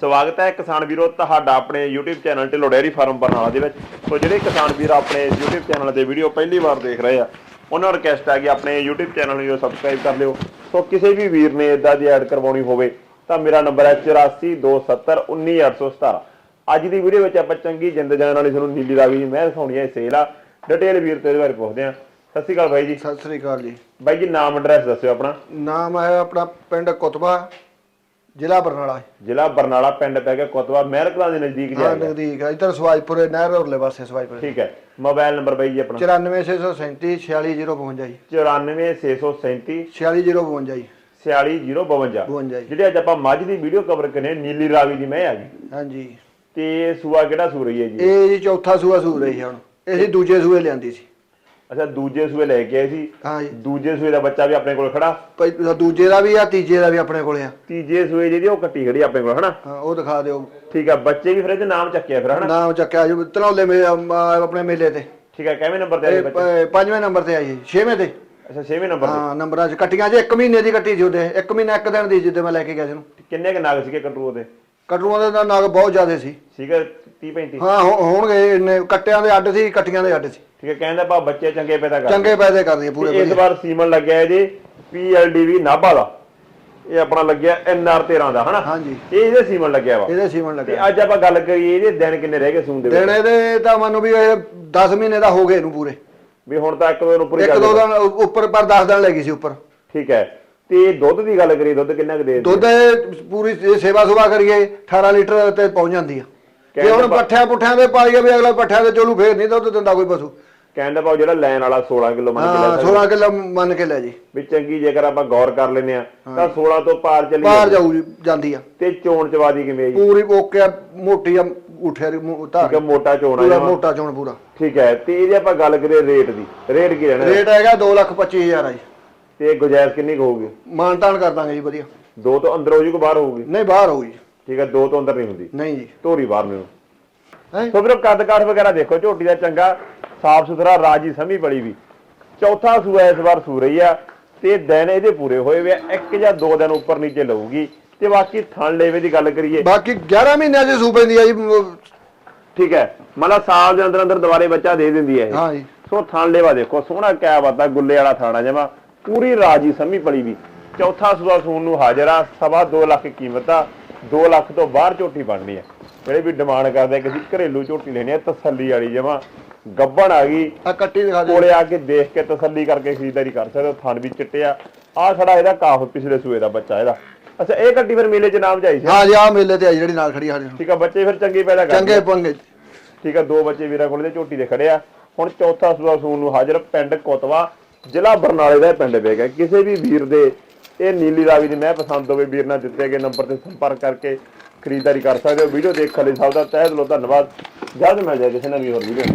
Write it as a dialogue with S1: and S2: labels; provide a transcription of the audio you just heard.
S1: ਸਵਾਗਤ ਹੈ ਕਿਸਾਨ ਵੀਰੋ ਤੁਹਾਡਾ ਆਪਣੇ YouTube channel Dhillon dairy farm Barnala ਦੇ ਵਿੱਚ। ਸੋ ਜਿਹੜੇ ਕਿਸਾਨ ਵੀਰ ਆਪਣੇ YouTube ਚੈਨਲ ਤੇ ਵੀਡੀਓ ਪਹਿਲੀ ਵਾਰ ਦੇਖ ਰਹੇ ਆ ਉਹਨਾਂ ਨੂੰ ਰਿਕਵੈਸਟ ਹੈ ਕਿ ਆਪਣੇ YouTube ਚੈਨਲ ਨੂੰ ਸਬਸਕ੍ਰਾਈਬ ਕਰ ਲਿਓ। ਸੋ ਕਿਸੇ ਵੀ ਵੀਰ ਨੇ ਇਦਾਂ ਦੀ ਐਡ ਕਰਵਾਉਣੀ ਹੋਵੇ ਤਾਂ ਮੇਰਾ ਨੰਬਰ ਹੈ 8427191817 ਅੱਜ ਦੀ ਵੀਡੀਓ ਵਿੱਚ ਆਪਾਂ ਚੰਗੀ ਜਿੰਦ ਜਾਨ ਵਾਲੀ ਤੁਹਾਨੂੰ ਨੀਲੀ ਰਾਵੀ ਦੀ ਮੈਂ ਦਿਖਾਉਣੀ ਹੈ ਸੇਲ ਆ। ਡਿਟੇਲ ਵੀਰ ਤੇ ਇਹਦੇ ਬਾਰੇ ਪੁੱਛਦੇ ਆ। ਸਤਿ ਸ਼੍ਰੀ ਅਕਾਲ ਬਾਈ ਜੀ।
S2: ਸਤਿ ਸ੍ਰੀ ਅਕਾਲ ਜੀ।
S1: ਬਾਈ ਜੀ ਨਾਮ ਐਡਰੈਸ ਦੱਸਿਓ ਆਪਣਾ।
S2: ਨਾਮ ਹੈ ਆਪਣਾ ਪਿੰਡ ਕੁਤਬਾ। ਜ਼ਿਲ੍ਹਾ ਬਰਨਾਲਾ।
S1: ਜ਼ਿਲ੍ਹਾ ਬਰਨਾਲਾ ਪਿੰਡ ਪੈ ਗਿਆ ਕੋਤਵਾ ਮਹਿਰਕਲਾਂ ਦੇ ਨਜ਼ਦੀਕ
S2: ਹਾਂ
S1: ਜਾ
S2: ਨਜ਼ਦੀਕ ਹੈ। ਇਧਰ ਸਵਾਜਪੁਰੇ ਨਹਿਰ ਉਰਲੇ ਪਾਸੇ ਸਵਾਜਪੁਰੇ
S1: ਠੀਕ ਹੈ। ਮੋਬਾਈਲ ਨੰਬਰ ਬਾਈ ਜੀ ਆਪਣਾ।
S2: 94637 46052 ਜੀ।
S1: 94637
S2: 46052 ਜੀ।
S1: 46052
S2: 52 ਜੀ।
S1: ਜਿਹੜੇ ਅੱਜ ਆਪਾਂ ਮੱਝ ਦੀ ਵੀਡੀਓ ਕਵਰ ਕਰਨੇ ਨੀਲੀ ਰਾਵੀ ਦੀ ਮੈਂ ਆ ਗਈ
S2: ਹਾਂਜੀ।
S1: ਤੇ ਸੂਆ ਕਿਹੜਾ ਸੂ ਰਹੀ ਹੈ ਜੀ?
S2: ਇਹ ਜੀ ਚੌਥਾ ਸੂਆ ਸੂ ਰਹੀ ਹੈ ਹੁਣ। ਇਹ ਦੂਜੇ ਸੂਏ ਲਿਆਂਦੀ ਸੀ।
S1: ਅੱਛਾ ਦੂਜੇ ਸੂਏ ਲੈ ਕੇ ਆਏ ਸੀ।
S2: ਹਾਂ ਜੀ।
S1: ਦੂਜੇ ਸੂਏ ਦਾ ਬੱਚਾ ਵੀ ਆਪਣੇ ਕੋਲ ਖੜਾ।
S2: ਪਹਿ- ਦੂਜੇ ਦਾ ਵੀ ਆ ਤੀਜੇ ਦਾ ਵੀ ਆਪਣੇ ਕੋਲੇ ਆ।
S1: ਤੀਜੇ ਸੂਏ ਜਿਹੜੀ ਉਹ ਕੱਟੀ ਖੜੀ ਆਪਣੇ ਕੋਲ ਹਨਾ?
S2: ਹਾਂ ਉਹ ਦਿਖਾ ਦਿਓ।
S1: ਠੀਕ ਆ ਬੱਚੇ ਵੀ ਫਿਰ ਇਹਦੇ ਨਾਮ ਚੱਕਿਆ ਫਿਰ ਹਨਾ?
S2: ਨਾਮ ਚੱਕਿਆ ਜੀ ਧਨੌਲੇ ਮੇ ਅਮ, ਆਪਣੇ ਮੇਲੇ ਤੇ।
S1: ਠੀਕ ਆ ਕਿਵੇਂ ਨੰਬਰ ਤੇ ਆਏ
S2: ਇਹ
S1: ਬੱਚੇ?
S2: ਪ- ਪੰਜਵੇਂ ਨੰਬਰ ਤੇ ਆਈ ਜੀ ਛੇਵੇਂ ਤੇ।
S1: ਅੱਛਾ 6ਵੇਂ ਨੰਬਰ
S2: ਹਾਂ ਨੰਬਰਾਂ 'ਚ ਕੱਟੀਆਂ ਜੀ ਇੱਕ ਮਹੀਨੇ ਦੀ ਕੱਟੀ ਸੀ ਉਹਦੇ। ਇੱਕ ਮਹੀਨਾ ਇੱਕ ਦਿਨ ਦੀ ਜਿੱਦੇ ਮੈਂ ਲੈ ਕੇ ਗਿਆ ਸੀ ਉਹਨੂੰ।
S1: ਕਿੰਨੇ ਕ ਨਾਗ ਸੀਗੇ ਕੰਟਰੋਲ ਦੇ?
S2: ਕਟਰੂਆਂ ਦੇ ਤਾਂ ਨਗ ਬਹੁਤ ਜ਼ਿਆਦੇ ਸੀ।
S1: ਸੀਗਾ 30 35
S2: ਹਾਂ ਹੋ- ਹੋਣਗੇ ਇੰਨੇ ਕੱਟਿਆਂ ਦੇ ਅੱਡ ਸੀ ਕੱਟੀਆਂ ਦੇ ਅੱਡ ਸੀ।
S1: ਠੀਕ ਹੈ ਕਹਿੰਦਾ ਭਾ ਬੱਚੇ ਚੰਗੇ ਪੈਦਾ ਕਰ
S2: ਚੰਗੇ ਪੈਦੇ ਕਰਦੀਆਂ ਪੂਰੇ
S1: ਤੇ ਇਸ
S2: ਵਧੀਆ।
S1: ਵਾਰ ਸੀਮਨ ਲੱਗਿਆ ਹੈ ਜੀ PLDV ਨਾਭਾ ਦਾ। ਇਹ ਆਪਣਾ ਲੱਗਿਆ NR 13 ਦਾ ਹਨਾ?
S2: ਹਾਂਜੀ।
S1: ਇਹ ਇਹਦੇ ਸੀਮਨ ਲੱਗਿਆ ਵਾ।
S2: ਇਹਦੇ ਸੀਮਨ
S1: ਤੇ
S2: ਲੱਗਿਆ
S1: ਅੱਜ ਆਪਾਂ ਗੱਲ ਕਰੀਏ ਇਹਦੇ ਦਿਨ ਕਿੰਨੇ ਰਹਿ ਗਏ ਸੂਣ ਦੇ ਵਿੱਚ?
S2: ਦਿਨ ਇਹਦੇ ਤਾਂ ਮੈਨੂੰ ਵੀ ਇਹ 10 ਮਹੀਨੇ ਦਾ ਹੋ ਗਏ ਇਹਨੂੰ ਪੂਰੇ।
S1: ਵੀ ਹੁਣ ਤਾਂ ਇੱਕ ਦੋ ਦਿਨ ਉੱਪਰ ਹੀ
S2: ਇੱਕ ਦੋ। ਦਿਨ ਉੱਪਰ ਪਰ 10 ਦਿਨ ਲੈ ਗਈ ਸੀ ਉੱਪਰ।
S1: ਠੀਕ ਹੈ। ਤੇ ਦੁੱਧ ਦੀ ਗੱਲ ਕਰੀਏ ਦੁੱਧ ਕਿੰਨਾ ਕੁ ਦੇ
S2: ਦੁੱਧ ਇਹ ਪੂਰੀ ਸੇਵਾ ਸੁਭਾ ਕਰੀਏ 18 ਲੀਟਰ ਤੇ ਪਹੁੰਚ ਜਾਂਦੀ ਆ। ਜੇ ਹੁਣ ਪੱਠਿਆਂ ਪੁੱਠਿਆਂ ਦੇ ਪਾਈਏ ਵੀ ਅਗਲਾ ਪੱਠਿਆਂ ਦੇ ਚੋਲੂ ਫੇਰ ਨਹੀਂ ਦੁੱਧ ਦਿੰਦਾ ਕੋਈ ਪਸ਼ੂ।
S1: ਕਹਿੰਦਾ ਭਾਉ ਜਿਹੜਾ ਲੈਣ ਵਾਲਾ 16 ਕਿਲੋ ਮੰਨ ਕੇ ਲੈ
S2: ਹਾਂ
S1: ਸਕਦਾ
S2: 16 ਕਿਲੋ ਮੰਨ ਕੇ ਲੈ ਜੀ।
S1: ਵੀ ਚੰਗੀ ਜੇਕਰ ਆਪਾਂ ਗੌਰ ਕਰ ਲੈਨੇ ਆ ਤਾਂ 16 ਤੋਂ ਪਾਰ ਚੱਲੀ ਜਾਂਦੀ।
S2: ਜਾਊ ਜੀ, ਜਾਂਦੀ ਆ।
S1: ਤੇ ਚੋਣ ਚਵਾਦੀ ਕਿਵੇਂ ਹੈ ਜੀ?
S2: ਪੂਰੀ ਓਕੇ ਆ, ਮੋਟੀ ਆ ਉਠਿਆ
S1: ਠੀਕ ਹੈ
S2: ਧਾਰ।
S1: ਮੋਟਾ ਚੋਣ ਆ
S2: ਪੂਰਾ। ਮੋਟਾ ਚੋਣ ਪੂਰਾ।
S1: ਠੀਕ ਹੈ ਤੇ ਇਹਦੀ ਆਪਾਂ ਗੱਲ ਕਰੀਏ ਰੇਟ ਦੀ। ਰੇਟ ਕੀ ਰਹਿਣਾ?
S2: ਰੇਟ ਹੈਗਾ 225000 ਆ ਜੀ।
S1: ਤੇ ਗੁਜਾਇਸ਼ ਕਿੰਨੀ ਕੁ ਹੋਊਗੀ?
S2: ਮਾਨਤਾਨ ਕਰ ਦਾਂਗੇ ਜੀ ਵਧੀਆ।
S1: ਦੋ ਤੋਂ ਅੰਦਰ ਹੋ ਜੂ ਕਿ ਬਾਹਰ ਹੋਊਗੀ?
S2: ਨਹੀਂ ਬਾਹਰ ਹੋਊ ਜੀ।
S1: ਠੀਕ ਹੈ ਦੋ ਤੋਂ ਅੰਦਰ ਨਹੀਂ ਹੁੰਦੀ।
S2: ਨਹੀਂ ਜੀ।
S1: ਧੋਰੀ ਬਾਹਰ ਨੂੰ।
S2: ਹੈਂ?
S1: ਸੋ ਵੀਰੋ ਕੱਦ ਕਾਠ ਵਗੈਰਾ ਦੇਖੋ ਝੋਟੀ ਦਾ ਚੰਗਾ ਸਾਫ਼ ਸੁਥਰਾ ਰਾਜੀ ਸਮੀ ਬੜੀ ਵੀ। ਚੌਥਾ ਸੂਆ ਇਸ ਵਾਰ ਸੂ ਰਹੀ ਆ ਤੇ ਦਿਨ ਇਹਦੇ ਪੂਰੇ ਹੋਏ ਵੇ ਆ। ਇੱਕ ਜਾਂ ਦੋ ਦਿਨ ਉੱਪਰ ਨੀਚੇ ਲਊਗੀ। ਤੇ ਬਾਕੀ ਥਣ ਲੇਵੇ ਦੀ ਗੱਲ ਕਰੀਏ।
S2: ਬਾਕੀ 11 ਮਹੀਨਿਆਂ ਚ ਸੂ ਪੈਂਦੀ ਆ ਜੀ ਮ-
S1: ਠੀਕ ਹੈ ਮਤਲਬ ਸਾਲ ਦੇ ਅੰਦਰ ਅੰਦਰ ਦੁਬਾਰੇ ਬੱਚਾ ਦੇ ਦਿੰਦੀ ਹੈ ਇਹ।
S2: ਹਾਂ ਜੀ।
S1: ਸੋ ਥਣ ਲੇਵਾ ਦੇਖੋ ਸੋਹਣਾ ਕਿਆ ਬਾਤ ਆ ਗੁੱਲੇ ਵਾਲਾ ਥਾਣਾ ਜਮਾ ਪੂਰੀ ਰਾਜੀ ਸਮੀ ਪੜੀ ਵੀ। ਚੌਥਾ ਸੂਆ ਸੂਣ ਨੂੰ ਹਾਜ਼ਰ ਆ ਸਵਾ 2 ਲੱਖ ਕੀਮਤ ਆ। 2 ਲੱਖ ਤੋਂ ਬਾਹਰ ਝੋਟੀ ਬਣਨੀ ਆ ਜਿਹੜੇ ਵੀ ਡਿਮਾਂਡ ਕਰਦੇ ਕਿ ਅਸੀਂ ਘਰੇਲੂ ਝੋਟੀ ਲੈਣੀ ਆ ਤਸੱਲੀ ਵਾਲੀ ਜਮਾ ਗੱਬਣ ਆ ਗਈ।
S2: ਆ ਕੱਟੀ ਦਿਖਾ ਦਿਓ।
S1: ਕੋਲੇ ਆ ਕੇ ਦੇਖ ਕੇ ਤਸੱਲੀ ਕਰਕੇ ਖਰੀਦਦਾਰੀ ਕਰ ਸਕਦੇ ਹੋ ਥਣ ਵੀ ਚਿੱਟੇ ਆ। ਆ ਖੜਾ ਇਹਦਾ ਕਾਫ ਪਿਛਲੇ ਸੂਏ ਦਾ ਬੱਚਾ ਇਹਦਾ। ਅੱਛਾ ਇਹ ਗੱਡੀ ਫਿਰ ਮੇਲੇ 'ਚ ਨਾਮ ਜਾਈ ਸੀ?
S2: ਹਾਂ ਜੀ ਆ ਮੇਲੇ ਤੇ ਆ ਜਿਹੜੀ ਨਾਲ ਖੜੀ ਆ।
S1: ਠੀਕ ਆ ਬੱਚੇ ਫਿਰ ਚੰਗੀ ਪੈਦਾ ਕਰਦੇ
S2: ਚੰਗੇ। ਪੰਗੇ
S1: ਠੀਕ ਆ ਦੋ ਬੱਚੇ ਵੀਰਾਂ ਕੋਲੇ ਤੇ ਝੋਟੀ ਦੇ ਖੜੇ ਆ। ਹੁਣ ਚੌਥਾ ਸੂਆ ਸੂਣ ਨੂੰ ਹਾਜ਼ਰ ਪਿੰਡ ਕੋਤਵਾ ਜ਼ਿਲ੍ਹਾ ਬਰਨਾਲੇ ਦਾ ਪਿੰਡ ਵੇਗਾ ਕਿਸੇ ਵੀ ਵੀਰ ਦੇ ਇਹ ਨੀਲੀ ਰਾਵੀ ਦੀ ਮੈਂ ਪਸੰਦ ਹੋਵੇ, ਵੀਰ ਨਾਲ ਦਿੱਤੇ ਗਏ ਨੰਬਰ ਤੇ ਸੰਪਰਕ ਕਰਕੇ ਖਰੀਦਦਾਰੀ ਕਰ ਸਕਦੇ ਹੋ। ਵੀਡੀਓ ਦੇਖਣ ਲਈ ਸਭ ਦਾ ਤਹਿ ਦਿਲੋਂ ਧੰਨਵਾਦ। ਜਲਦ ਮਿਲ ਜਾਏ ਕਿਸੇ ਨਵੀਂ ਹੋਰ ਵੀਡੀਓ